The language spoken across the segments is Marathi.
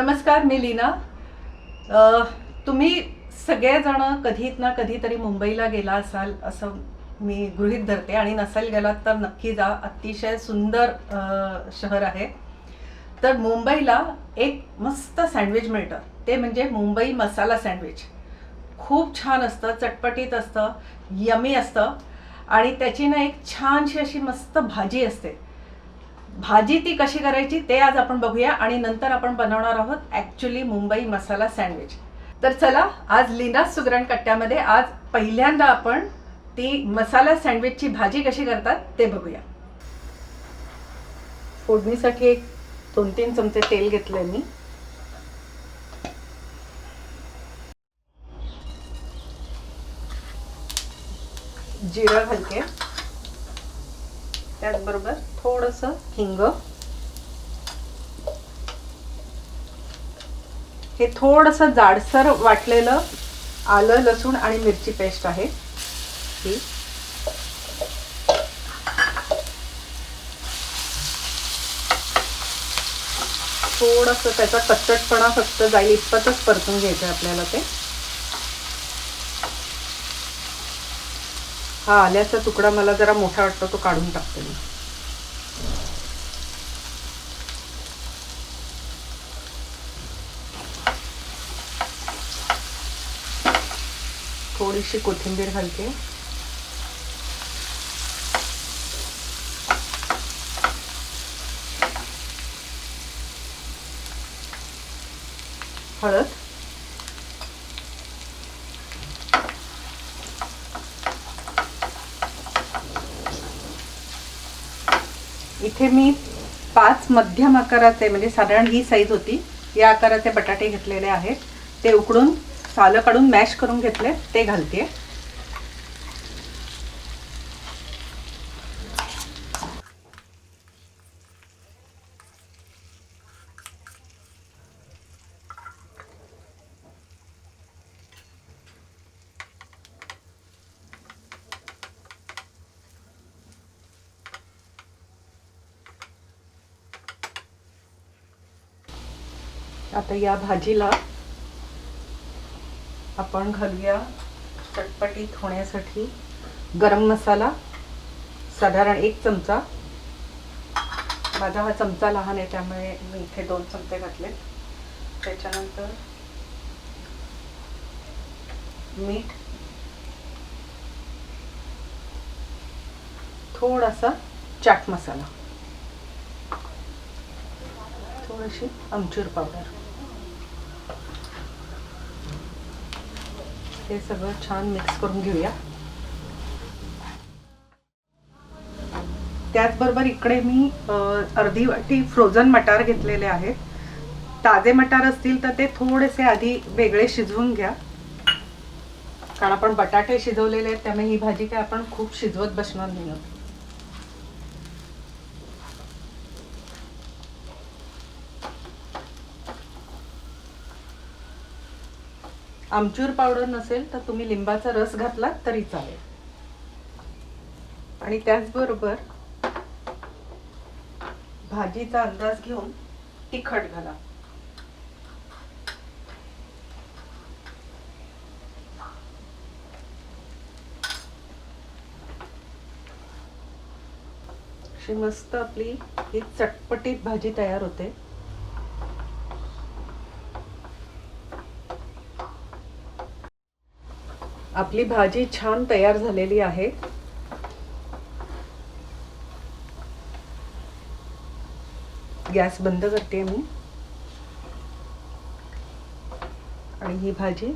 नमस्कार मी लीना. तुम्ही सगळेजण कधीत ना कधीतरी मुंबईला गेला असाल असं मी गृहीत धरते आणि नसेल गेलात तर नक्की जा. अतिशय सुंदर शहर आहे. तर मुंबईला एक मस्त सँडविच मिळतं. ते म्हणजे मुंबई मसाला सँडविच. खूप छान असतं चटपटीत असतं यमी असतं आणि त्याची ना एक छानशी अशी मस्त भाजी असते. भाजी ती कशी करायची ते आज आपण बघूया आणि नंतर आपण बनवणार आहोत ॲक्च्युली मुंबई मसाला सँडविच तर चला आज लीना सुगरण कट्ट्यामध्ये आज पहिल्यांदा आपण ती मसाला सँडविचची भाजी कशी करतात ते बघूया. फोडणीसाठी एक दोन तीन चमचे तेल घेतलंय मी. जिरं घालते. त्याचबरोबर थोडंसं हिंग. हे थोडंसं जाडसर वाटलेलं आलं लसूण आणि मिरची पेस्ट आहे. ही. थोडंसं त्याचा कच्चटपणा फक्त जाईल इतपतच परतून घ्यायचं आहे आपल्याला ते. हा आल्याचा तुकडा मला जरा मोठा वाटतो तो काढून टाकते मी. थोडीशी कोथिंबीर घालते. हळद. इथे मी पाच मध्यम आकाराचे म्हणजे साधारण ही साईज होती. या आकाराचे बटाटे घेतलेले आहेत. ते उकडून सालं काढून मॅश करून घेतले ते घालते आता या भाजीला आपण घालूया चटपटीत होण्यासाठी गरम मसाला साधारण एक चमचा. माझा हा चमचा लहान आहे त्यामुळे मी इथे दोन चमचे घातले त्याच्यानंतर मीठ. थोडासा चाट मसाला. थोडीशी आमचूर पावडर. हे सगळं छान मिक्स करून घेऊया. त्याचबरोबर इकडे मी अर्धी वाटी फ्रोझन मटार घेतलेले आहेत. ताजे मटार असतील तर ते थोडेसे आधी वेगळे शिजवून घ्या. कारण आपण बटाटे शिजवलेले आहेत त्यामुळे ही भाजी काय आपण खूप शिजवत बसणार नाही आमचूर पावडर नसेल तर तुम्ही लिंबाचा रस घातलात तरी चालेल. आणि त्याचबरोबर भाजीचा अंदाज घेऊन तिखट घाला. अशी मस्त आपली ही चटपटीत भाजी तयार होते. आपली भाजी छान तयार झालेली आहे. गॅस बंद करते मी. आणि ही भाजी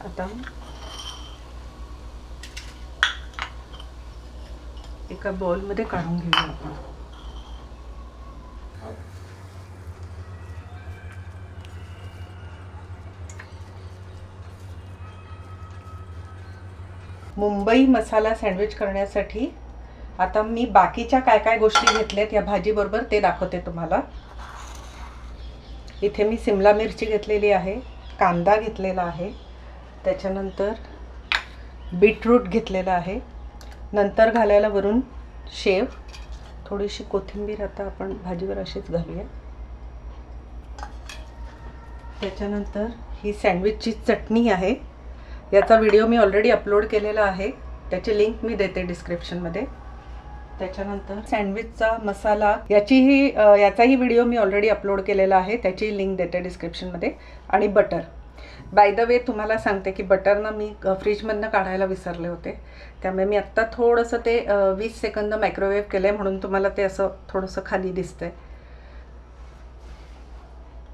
आता एका बॉलमध्ये काढून घेऊया आपण. मुंबई मसाला सँडविच करण्यासाठी आता मी बाकीच्या काय काय गोष्टी घेतल्यात या भाजीबरोबर ते दाखवते तुम्हाला. इथे मी सिमला मिरची घेतलेली आहे कांदा घेतलेला आहे त्याच्यानंतर बीटरूट घेतलेला आहे नंतर घालायला वरून शेव थोडीशी कोथिंबीर आता आपण भाजीवर अशीच घालूया. त्याच्यानंतर ही सँडविचची चटणी आहे. याचा व्हिडिओ मी ऑलरेडी अपलोड केलेला आहे. त्याची लिंक मी देते डिस्क्रिप्शनमध्ये त्याच्यानंतर सँडविचचा मसाला याचीही याचाही व्हिडिओ मी ऑलरेडी अपलोड केलेला आहे. त्याची लिंक देते डिस्क्रिप्शनमध्ये आणि बटर बाय द वे तुम्हाला सांगते की बटर ना मी फ्रीजमधनं काढायला विसरले होते. त्यामुळे मी आत्ता थोडंसं ते वीस सेकंद मायक्रोवेव्ह केलं आहे म्हणून तुम्हाला ते असं थोडंसं खाली दिसतंय.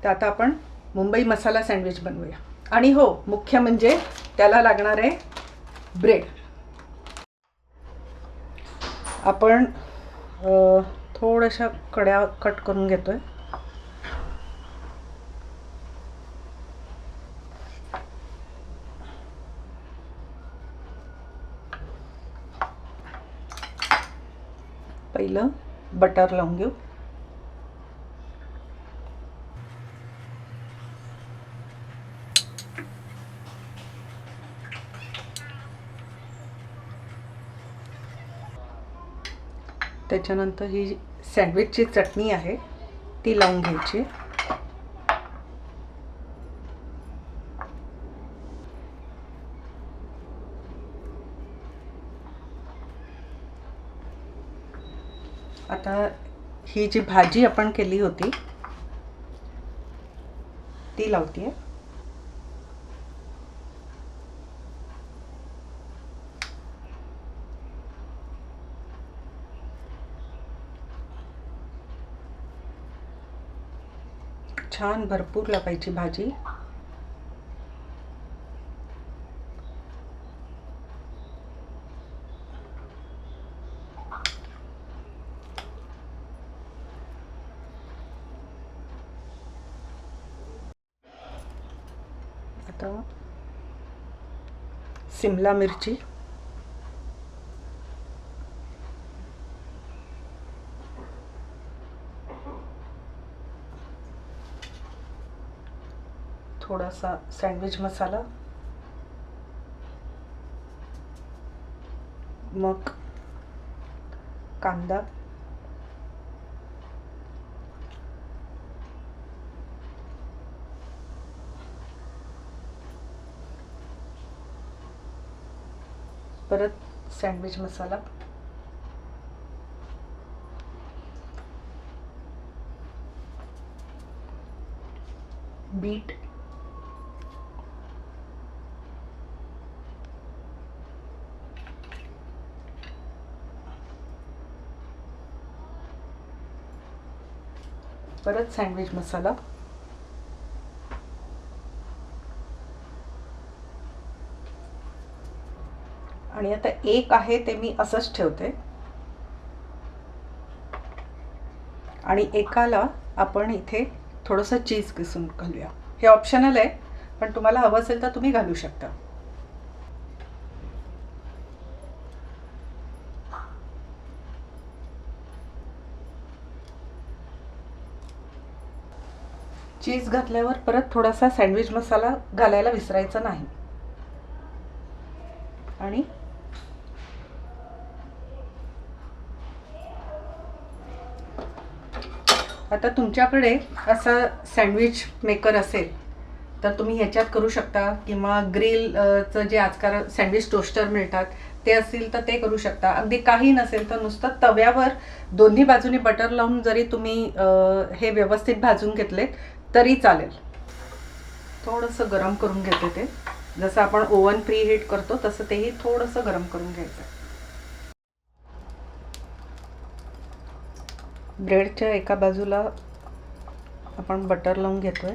तर आता आपण मुंबई मसाला सँडविच बनवूया. आणि हो मुख्य म्हणजे त्याला लागणार आहे ब्रेड. आपण थोड्याशा कड्या कट करून घेतो आहे पहिलं बटर लावून घेऊ. त्याच्यानंतर ही सँडविचची चटणी आहे ती लावून घ्यायची. आता ही जी भाजी आपण केली होती ती लावते आहे छान भरपूर लावायची भाजी. आता सिमला मिरची. थोडासा सँडविच मसाला. मग कांदा. परत सँडविच मसाला. बीट. परत सँडविच मसाला. आणि आता एक आहे ते मी असंच ठेवते. आणि एकाला आपण इथे थोडंसं चीज किसून घालूया. हे ऑप्शनल आहे पण तुम्हाला हवं असेल तर तुम्ही घालू शकता. चीज घातल्यावर परत थोडासा सँडविच मसाला घालायला विसरायचा नाही. आणि आता तुमच्याकडे असा सँडविच मेकर असेल तर तुम्ही ह्याच्यात करू शकता किंवा ग्रिलचं जे आजकाल सँडविच टोस्टर मिळतात ते असतील तर ते करू शकता. अगदी काही नसेल तर नुसतं तव्यावर दोन्ही बाजूनी बटर लावून जरी तुम्ही हे व्यवस्थित भाजून घेतलेत तरी चालेल. थोडंसं गरम करून घेते ते. जसं आपण ओव्हन प्री हीट करतो तसं तेही थोडंसं गरम करून घ्यायचं. ब्रेडच्या एका बाजूला आपण बटर लावून घेतोय.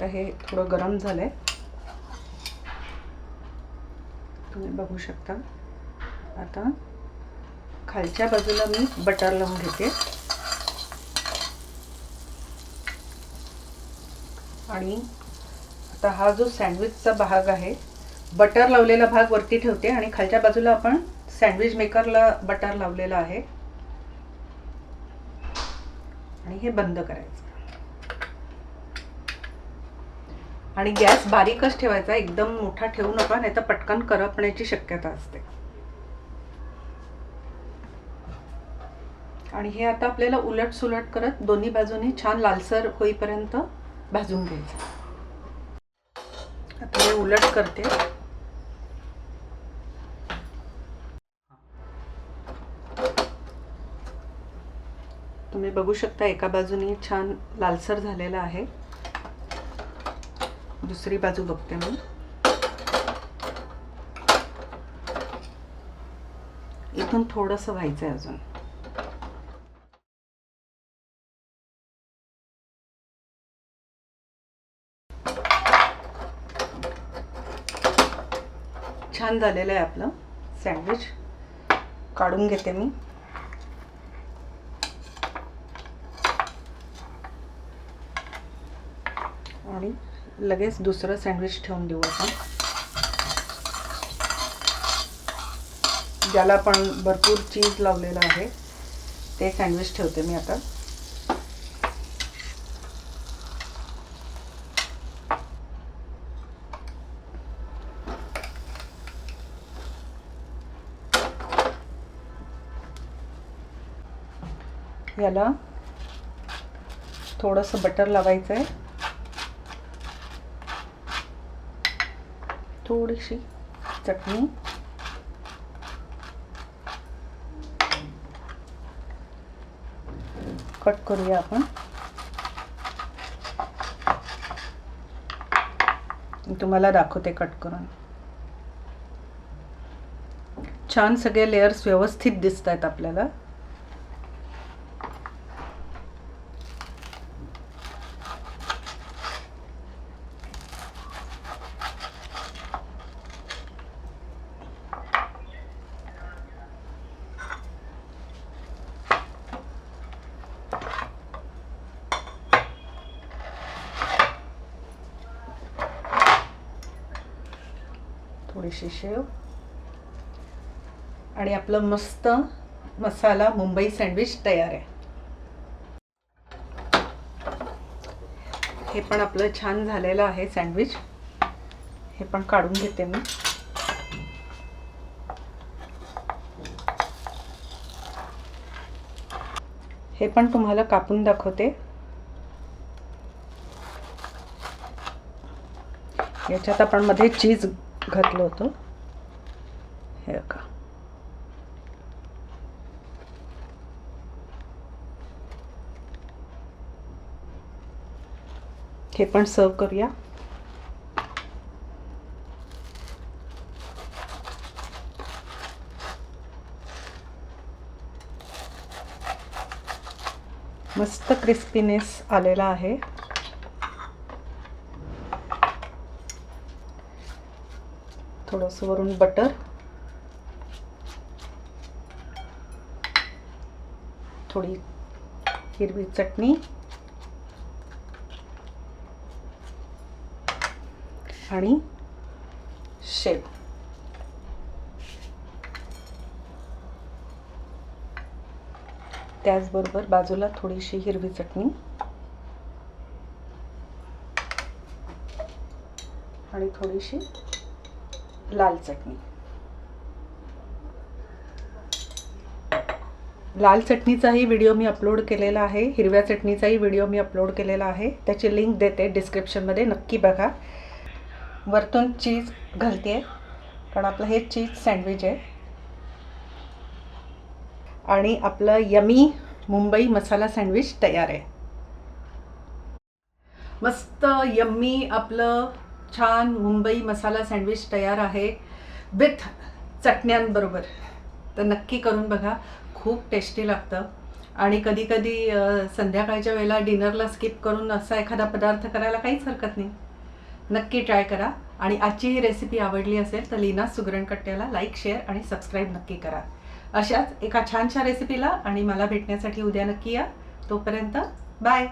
तर हे थोडं गरम झालंय. तुम्ही बघू शकता. आता खालच्या बाजूला मी बटर लावून घेते. आणि आता हा जो सँडविचचा भाग आहे बटर लावलेला भाग वरती ठेवते आणि खालच्या बाजूला आपण सँडविच मेकरला बटर लावलेला आहे. आणि हे बंद करायचं. आणि गॅस बारीकच ठेवायचा एकदम मोठा ठेवू नका नाही तर पटकन करपण्याची शक्यता असते. आणि हे आता आपल्याला उलट सुलट करत दोन्ही बाजूनी छान लालसर होईपर्यंत भाजून घ्यायचं. आता हे उलट करते. तुम्ही बघू शकता एका बाजूनी छान लालसर झालेला आहे. दुसरी बाजू बघते मी. इथून थोडंसं व्हायचं आहे अजून. छान झालेलं आहे आपलं सँडविच. काढून घेते मी. आणि लगेच दुसरं सँडविच ठेवून देऊ आपण. ज्याला पण भरपूर चीज लावलेलं आहे ते सँडविच ठेवते मी आता. याला थोडंसं बटर लावायचं आहे थोडीशी चटणी. कट करूया आपण. तुम्हाला दाखवते कट करून. छान सगळे लेयर्स व्यवस्थित दिसत आहेत आपल्याला. शेव. आणि आपलं मस्त मसाला मुंबई सँडविच तयार आहे. हे पण आपलं छान झालेलं आहे सँडविच. हे पण काढून घेते मी. हे पण तुम्हाला कापून दाखवते. याच्यात आपण मध्ये चीज घातलं होतं. हे का हे पण सर्व करूया. मस्त क्रिस्पीनेस आलेला आहे. थोडंसं वरून बटर थोडी हिरवी चटणी. आणि शेव त्याचबरोबर बाजूला थोडीशी हिरवी चटणी. आणि थोडीशी लाल चटणी. लाल चटणीचाही व्हिडिओ मी अपलोड केलेला आहे. हिरव्या चटणीचाही व्हिडिओ मी अपलोड केलेला आहे. त्याची लिंक देते डिस्क्रिप्शनमध्ये नक्की बघा. वरतून चीज घालते कारण आपलं हे चीज सँडविच आहे. आणि आपलं यमी मुंबई मसाला सँडविच तयार आहे. मस्त यम्मी आपलं छान मुंबई मसाला सँडविच तयार आहे विथ चटण्यांबरोबर. तर नक्की करून बघा खूप टेस्टी लागतं. आणि कधीकधी संध्याकाळच्या वेळेला डिनरला स्किप करून असा एखादा पदार्थ करायला काहीच हरकत नाही. नक्की ट्राय करा. आणि आजची ही रेसिपी आवडली असेल तर लीना सुगरणकट्ट्याला लाईक शेअर आणि सबस्क्राईब नक्की करा. अशाच एका छानशा रेसिपीला आणि मला भेटण्यासाठी उद्या नक्की या. तोपर्यंत बाय!